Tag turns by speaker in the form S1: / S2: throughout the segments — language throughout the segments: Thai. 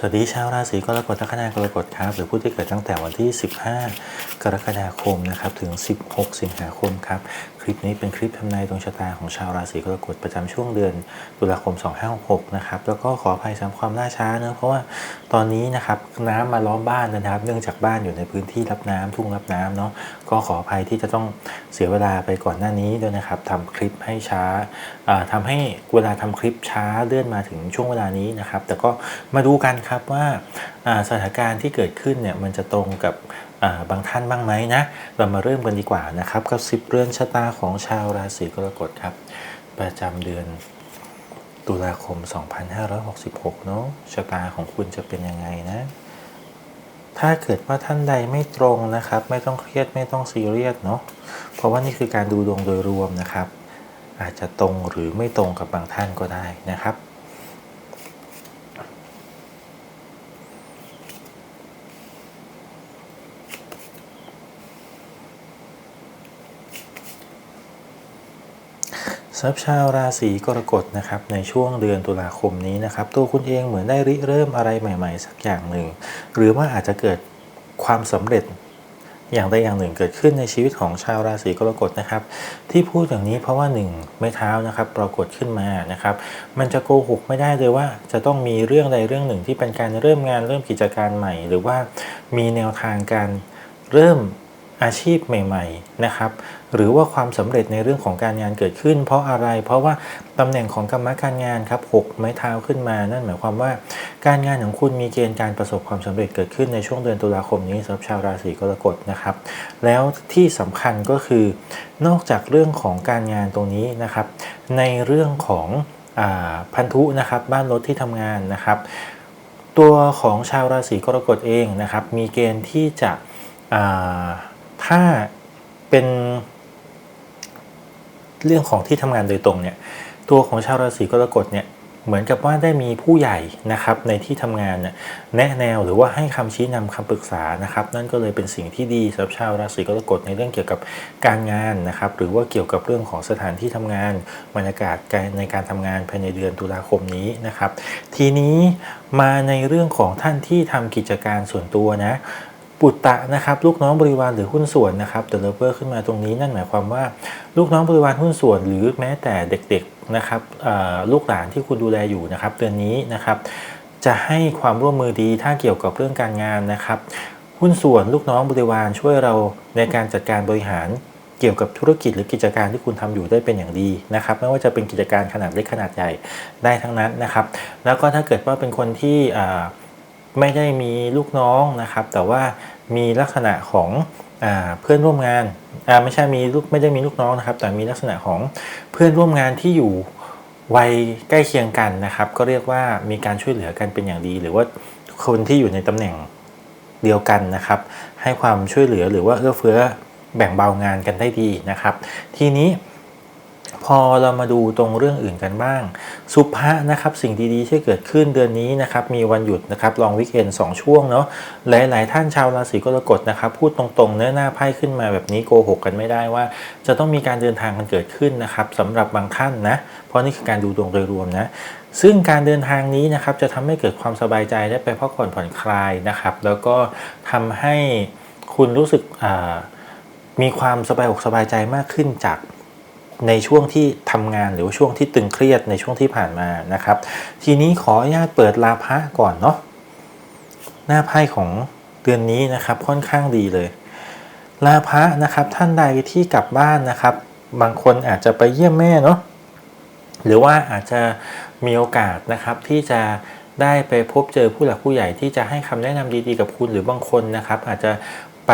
S1: สวัสดีชาวราศีกรกฎลัคนา กรกฎครับ หรือผู้ที่เกิดตั้งแต่วันที่ 15กรกฎาคมนะครับถึง 16 สิงหาคมครับ คลิปนี้เป็นคลิปทำนายดวงชะตาของชาวราศีกรกฎประจำช่วงเดือนตุลาคม 2566 นะครับแล้วก็ขออภัยสำหรับความล่าช้าเนะเพราะว่าตอนนี้นะครับน้ำมาล้อมบ้านนะครับ เนื่องจากบ้านอยู่ในพื้นที่รับน้ำทุ่งรับน้ำเนาะก็ขออภัยที่จะต้องเสียเวลาไปก่อนหน้านี้ด้วยนะครับทำคลิปให้ช้าอ่าทำให้เวลาทำคลิปช้าเลื่อนมาถึงช่วงเวลานี้นะครับ แต่ก็มาดูกันครับว่าสถานการณ์ที่เกิดขึ้นเนี่ยมันจะตรงกับ บางท่านบ้างไหมนะ เรามาเริ่มกันดีกว่านะครับกับสิบเรือนชะตาของชาวราศีกรกฎครับ ประจำเดือนตุลาคม 2566 เนาะชะตาของคุณจะเป็นยังไงนะ ถ้าเกิดว่าท่านใดไม่ตรงนะครับ ไม่ต้องเครียดไม่ต้องซีเรียสเนาะเพราะว่านี่คือการดูดวงโดยรวมนะครับ อาจจะตรงหรือไม่ตรงกับบางท่านก็ได้นะครับ สำหรับชาวราศีกรกฎนะครับในช่วงเดือนตุลาคมนี้นะครับตัวคุณเองเหมือนได้ริเริ่มอะไรใหม่ ๆ สักอย่างหนึ่ง หรือว่าอาจจะเกิดความสำเร็จอย่างใดอย่างหนึ่งเกิดขึ้นในชีวิตของชาวราศีกรกฎนะครับ ที่พูดอย่างนี้เพราะว่าหนึ่งไม้เท้านะครับปรากฏขึ้นมานะครับ มันจะโกหกไม่ได้เลยว่าจะต้องมีเรื่องใดเรื่องหนึ่งที่เป็นการเริ่มงานเริ่มกิจการใหม่ หรือว่ามีแนวทางการเริ่ม อาชีพใหม่ๆนะครับหรือว่าความสำเร็จในเรื่องของการงานเกิดขึ้น เพราะอะไรเพราะว่าตำแหน่งของกรรมการงานครับหกไม้เท้าขึ้นมา นั่นหมายความว่า การงานของคุณมีเกณฑ์การประสบความสำเร็จเกิดขึ้นในช่วงเดือนตุลาคมนี้สำหรับชาวราศีกรกฎนะครับ แล้วที่สำคัญก็คือนอกจากเรื่องของการงานตรงนี้นะครับ ในเรื่องของอพันธุนะครับบ้านรถที่ทำงานนะครับตัวของชาวราศีกรกฎเองนะครับมีเกณฑ์ที่จะ ถ้าเป็นเรื่องของที่ทำงานโดยตรงเนี่ยตัวของชาวราศีกรกฎเนี่ยเหมือนกับว่าได้มีผู้ใหญ่นะครับในที่ทำงานเนี่ยแนะแนวหรือว่าให้คำชี้นำคำปรึกษานะครับ นั่นก็เลยเป็นสิ่งที่ดีสำหรับชาวราศีกรกฎในเรื่องเกี่ยวกับการงานนะครับ หรือว่าเกี่ยวกับเรื่องของสถานที่ทำงานบรรยากาศการในการทำงานภายในเดือนตุลาคมนี้นะครับ ทีนี้มาในเรื่องของท่านที่ทำกิจการส่วนตัวนะ ปุตตะนะครับลูกน้องบริวารหรือหุ้นส่วนนะครับเดเวลเปอร์ขึ้นมาตรงนี้นั่นหมายความว่า ลูกน้องบริวารหุ้นส่วน หรือแม้แต่เด็กๆนะครับลูกหลานที่คุณดูแลอยู่นะครับเดือนนี้นะครับจะให้ความร่วมมือดีถ้าเกี่ยวกับเรื่องการงานนะครับหุ้นส่วนลูกน้องบริวารช่วยเราในการจัดการบริหารเกี่ยวกับธุรกิจหรือกิจการที่คุณทำอยู่ได้เป็นอย่างดีนะครับไม่ว่าจะเป็นกิจการขนาดเล็กขนาดใหญ่ได้ทั้งนั้นนะครับ แล้วก็ถ้าเกิดว่าเป็นคนที่ ไม่ได้มีลูกน้องนะครับ แต่ว่ามีลักษณะของอเพื่อนร่วมงานไม่ใช่มีลูกไม่ได้มีลูกน้องนะครับ แต่มีลักษณะของเพื่อนร่วมงานที่อยู่วัยใกล้เคียงกันนะครับ ก็เรียกว่ามีการช่วยเหลือกันเป็นอย่างดี หรือว่าคนที่อยู่ในตำแหน่งเดียวกันนะครับ ให้ความช่วยเหลือหรือว่าเอื้อเฟื้อแบ่งเบางานกันได้ดีนะครับ ทีนี้ พอเรามาดูตรงเรื่องอื่นกันบ้าง สุภะนะครับสิ่งดีๆที่เกิดขึ้นเดือนนี้นะครับมีวันหยุดนะครับลองวิกเอนสองช่วงเนาะหลายๆ ท่านชาวราศีกรกฎนะครับพูดตรงๆเนื้อหน้าไพ่ขึ้นมาแบบนี้โกหกกันไม่ได้ว่า จะต้องมีการเดินทางกันเกิดขึ้นนะครับสำหรับบางท่านนะเพราะนี่คือการดูดวงโดยรวมนะซึ่งการเดินทางนี้นะครับจะทำให้เกิดความสบายใจได้ไปพักผ่อนผ่อนคลายนะครับ แล้วก็ทำให้คุณรู้สึกมีความสบายอกสบายใจมากขึ้นจาก ในช่วงที่ทำงานหรือช่วงที่ตึงเครียดในช่วงที่ผ่านมานะครับ ทีนี้ขออนุญาตเปิดลาภะก่อนเนาะหน้าไพ่ของเดือนนี้นะครับค่อนข้างดีเลย ลาภะนะครับท่านใดที่กลับบ้านนะครับ บางคนอาจจะไปเยี่ยมแม่เนาะหรือว่าอาจจะมีโอกาสนะครับที่จะได้ไปพบเจอผู้หลักผู้ใหญ่ที่จะให้คำแนะนำดีๆกับคุณหรือบางคนนะครับ อาจจะไป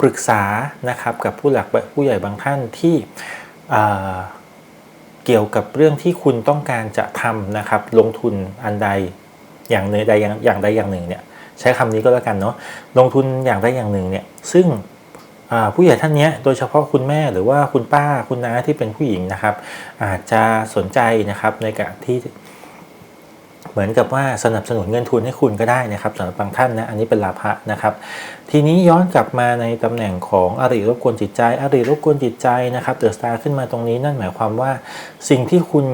S1: ปรึกษานะครับกับผู้หลักผู้ใหญ่บางท่านที่ เกี่ยวกับเรื่องที่คุณต้องการจะทำนะครับ ลงทุนอันใดอย่างใดอย่างอย่างใดอย่างหนึ่งเนี่ยใช้คำนี้ก็แล้วกันเนาะลงทุนอย่างใดอย่างหนึ่งเนี่ยซึ่งผู้ใหญ่ท่านเนี้ยโดยเฉพาะคุณแม่หรือว่าคุณป้าคุณน้าที่เป็นผู้หญิงนะครับ อาจจะสนใจนะครับในการที่ เหมือนกับว่าสนับสนุนเงินทุนให้คุณก็ได้นะครับสำหรับบางท่านนะอันนี้เป็นลาภะนะครับ ทีนี้ย้อนกลับมาในตำแหน่งของอริรบกวนจิตใจ อริรบกวนจิตใจนะครับเดอะสตาร์ขึ้นมาตรงนี้นั่นหมายความว่า สิ่งที่คุณ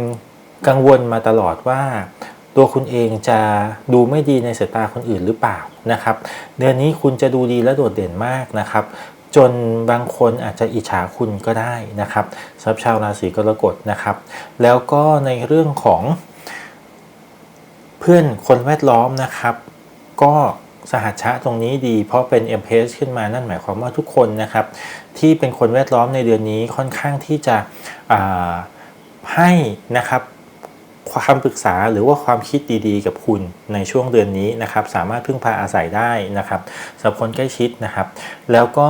S1: กังวลมาตลอดว่าตัวคุณเองจะดูไม่ดีในสายตาคนอื่นหรือเปล่านะครับ เดือนนี้คุณจะดูดีและโดดเด่นมากนะครับ จนบางคนอาจจะอิจฉาคุณก็ได้นะครับสำหรับชาวราศีกรกฎนะครับ แล้วก็ในเรื่องของ พื่อนคนแวดล้อมนะครับ ก็สหัชชะตรงนี้ดี เพราะเป็น m p s ขึ้นมานั่นหมายความว่าทุกคนนะครับ ที่เป็นคนแวดล้อมในเดือนนี้ค่อนข้างที่จะให้นะครับความปรึกษาหรือว่าความคิดดีๆ กับคุณในช่วงเดือนนี้นะครับ สามารถพึ่งพาอาศัยได้นะครับสำหรับคนใกล้ชิดนะครับ แล้วก็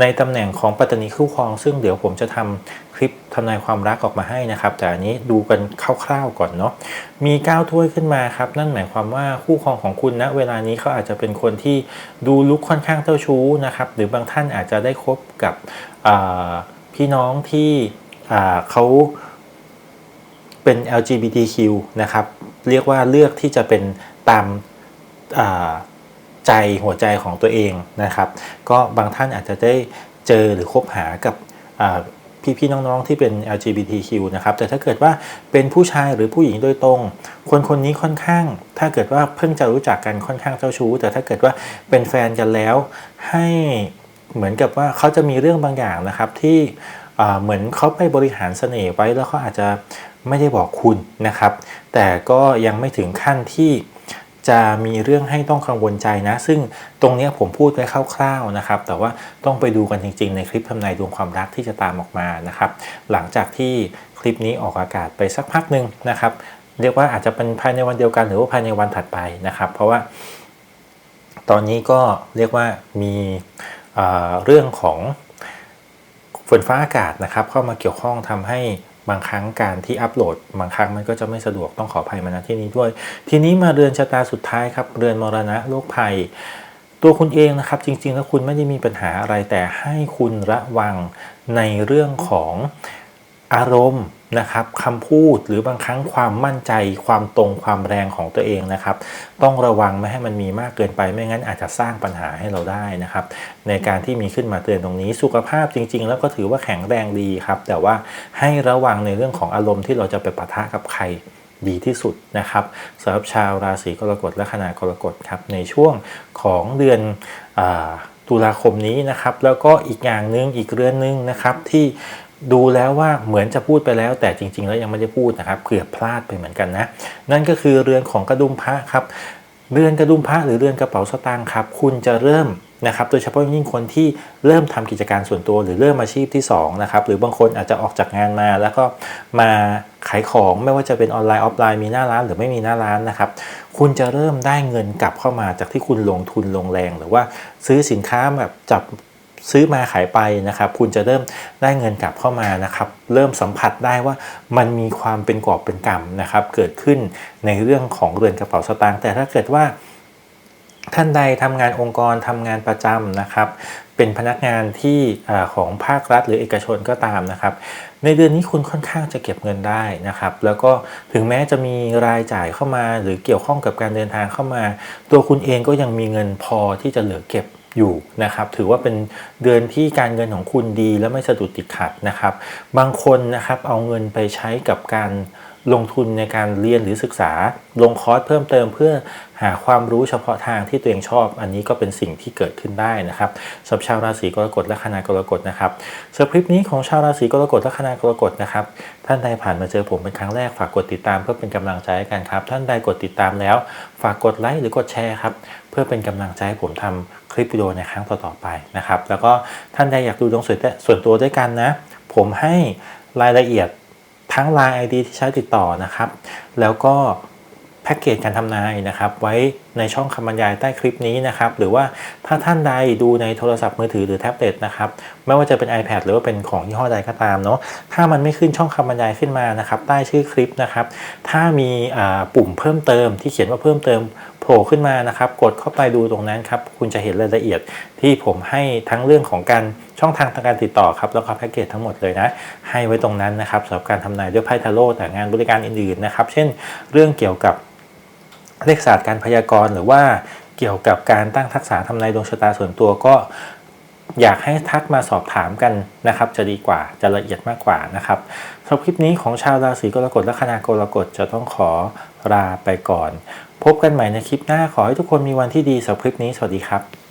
S1: ในตำแหน่งของปัตตานีคู่ครอง ซึ่งเดี๋ยวผมจะทำ คลิปทำนายความรักออกมาให้นะครับ แต่อันนี้ดูกันคร่าวๆก่อนเนาะมีก้าวถ้วยขึ้นมาครับ นั่นหมายความว่าคู่ครองของคุณณเวลานี้เขาอาจจะเป็นคนที่ดูลุกค่อนข้างเจ้าชู้นะครับ หรือบางท่านอาจจะได้คบกับพี่น้องที่เขาเป็น LGBTQ นะครับ เรียกว่าเลือกที่จะเป็นตามาใจหัวใจของตัวเองนะครับ ก็บางท่านอาจจะได้เจอหรือคบหากับ พี่ๆน้องๆที่เป็น LGBTQ นะครับแต่ถ้าเกิดว่าเป็นผู้ชายหรือผู้หญิงโดยตรง คนคนนี้ค่อนข้าง ถ้าเกิดว่าเพิ่งจะรู้จักกันค่อนข้างเจ้าชู้ แต่ถ้าเกิดว่าเป็นแฟนกันแล้ว ให้เหมือนกับว่าเขาจะมีเรื่องบางอย่างนะครับที่เหมือนเขาไปบริหารเสน่ห์ไว้แล้วเขาอาจจะไม่ได้บอกคุณนะครับ แต่ก็ยังไม่ถึงขั้นที่ จะมีเรื่องให้ต้องกังวลใจนะ ซึ่งตรงนี้ผมพูดไว้คร่าวๆนะครับ แต่ว่าต้องไปดูกันจริง ๆ ในคลิปทำนายดวงความรักที่จะตามออกมานะครับ หลังจากที่คลิปนี้ออกอากาศไปสักพักหนึ่งนะครับ เรียกว่าอาจจะเป็นภายในวันเดียวกันหรือว่าภายในวันถัดไปนะครับ เพราะว่า ตอนนี้ก็เรียกว่ามีเรื่องของฝนฟ้าอากาศนะครับ เข้ามาเกี่ยวข้องทำให้ บางครั้งการที่อัปโหลด บางครั้งมันก็จะไม่สะดวกต้องขออภัยมาณที่นี้ด้วย ทีนี้มาเรือนชะตาสุดท้ายครับเรือนมรณะโรคภัย ตัวคุณเองนะครับจริงๆแล้วคุณไม่ได้มีปัญหาอะไรแต่ให้คุณระวังในเรื่องของอารมณ์ นะครับคำพูดหรือบางครั้งความมั่นใจความตรงความแรงของตัวเองนะครับ ต้องระวังไม่ให้มันมีมากเกินไปไม่งั้นอาจจะสร้างปัญหาให้เราได้นะครับ ในการที่มีขึ้นมาเตือนตรงนี้ สุขภาพจริง ๆ แล้วก็ถือว่าแข็งแรงดีครับ แต่ว่าให้ระวังในเรื่องของอารมณ์ที่เราจะไปปะทะกับใครดีที่สุดนะครับสำหรับชาวราศีกรกฎและคณะกรกฎครับในช่วงของเดือนอตุลาคมนี้นะครับ แล้วก็อีกอย่างหนึ่งอีกเรือนหนึงนะครับที่ ดูแล้วว่าเหมือนจะพูดไปแล้ว แต่จริง ๆ แล้วยังไม่ได้พูดนะครับเกือบพลาดไปเหมือนกันนะ นั่นก็คือเรือนของกระดุมพระครับเรือนกระดุมพระหรือเรือนกระเป๋าสตางค์ครับคุณจะเริ่มนะครับโดยเฉพาะยิ่งคนที่เริ่มทำกิจการส่วนตัวหรือเริ่มอาชีพที่2นะครับหรือบางคนอาจจะออกจากงานมาแล้วก็มาขายของไม่ว่าจะเป็นออนไลน์ออฟไลน์มีหน้าร้านหรือไม่มีหน้าร้านนะครับคุณจะเริ่มได้เงินกลับเข้ามาจากที่คุณลงทุนลงแรง หรือว่าซื้อสินค้าแบบจับ ซื้อมาขายไปนะครับ คุณจะเริ่มได้เงินกลับเข้ามานะครับ เริ่มสัมผัสได้ว่ามันมีความเป็นกอบเป็นกำนะครับ เกิดขึ้นในเรื่องของเรือนกระเป๋าสตางค์แต่ถ้าเกิดว่าท่านใดทำงานองค์กรทำงานประจำนะครับ เป็นพนักงานที่ของภาครัฐหรือเอกชนก็ตามนะครับ ในเดือนนี้คุณค่อนข้างจะเก็บเงินได้นะครับ แล้วก็ถึงแม้จะมีรายจ่ายเข้ามา หรือเกี่ยวข้องกับการเดินทางเข้ามา ตัวคุณเองก็ยังมีเงินพอที่จะเหลือเก็บ อยู่นะครับถือว่าเป็นเดือนที่การเงินของคุณดีและไม่สะดุดติดขัดนะครับ บางคนนะครับเอาเงินไปใช้กับการ ลงทุนในการเรียนหรือศึกษา ลงคอร์สเพิ่มเติมเพื่อหาความรู้เฉพาะทางที่ตัวเองชอบ อันนี้ก็เป็นสิ่งที่เกิดขึ้นได้นะครับสำหรับชาวราศีกรกฎและคณะกรกฎนะครับสำหรับคลิปนี้ของชาวราศีกรกฎและคณะกรกฎนะครับท่านใดผ่านมาเจอผมเป็นครั้งแรกฝากกดติดตามเพื่อเป็นกำลังใจให้กันครับ ท่านใดกดติดตามแล้ว ฝากกดไลค์หรือกดแชร์ครับเพื่อเป็นกำลังใจให้ผมทำคลิปวิดีโอในครั้งต่อๆไปนะครับแล้วก็ท่านใดอยากดูดวงส่วนตัวด้วยกันนะ ผมให้รายละเอียด ทั้ง Line ID ที่ใช้ติดต่อนะครับ แล้วก็แพ็กเกจการทำนายนะครับ ไว้ในช่องคำบรรยายใต้คลิปนี้นะครับ หรือว่าถ้าท่านใดดูในโทรศัพท์มือถือหรือแท็บเล็ตนะครับ ไม่ว่าจะเป็น iPad หรือว่าเป็นของยี่ห้อใดก็ตามเนาะถ้ามันไม่ขึ้นช่องคำบรรยายขึ้นมานะครับ ใต้ชื่อคลิปนะครับ ถ้ามีอ่าปุ่มเพิ่มเติมที่เขียนว่าเพิ่มเติม ผล่ขึ้นมานะครับ กดเข้าไปดูตรงนั้นครับ คุณจะเห็นรายละเอียดที่ผมให้ทั้งเรื่องของการช่องทางทางการติดต่อครับ แล้วก็แพ็กเกจทั้งหมดเลยนะ ให้ไว้ตรงนั้นนะครับสำหรับการทำนายด้วยไพ่ทาโร่แต่งานบริการอื่นๆนะครับ เช่น เรื่องเกี่ยวกับเลขศาสตร์การพยากรณ์หรือว่าเกี่ยวกับการตั้งทักษะทำนายดวงชะตาส่วนตัวก็อยากให้ทักมาสอบถามกันนะครับ จะดีกว่าจะละเอียดมากกว่านะครับสำหรับคลิปนี้ของชาวราศีกรกฎและคณะกรกฎจะต้องขอลาไปก่อน พบกันใหม่ในคลิปหน้าขอให้ทุกคนมีวันที่ดีสำหรับคลิปนี้สวัสดีครับ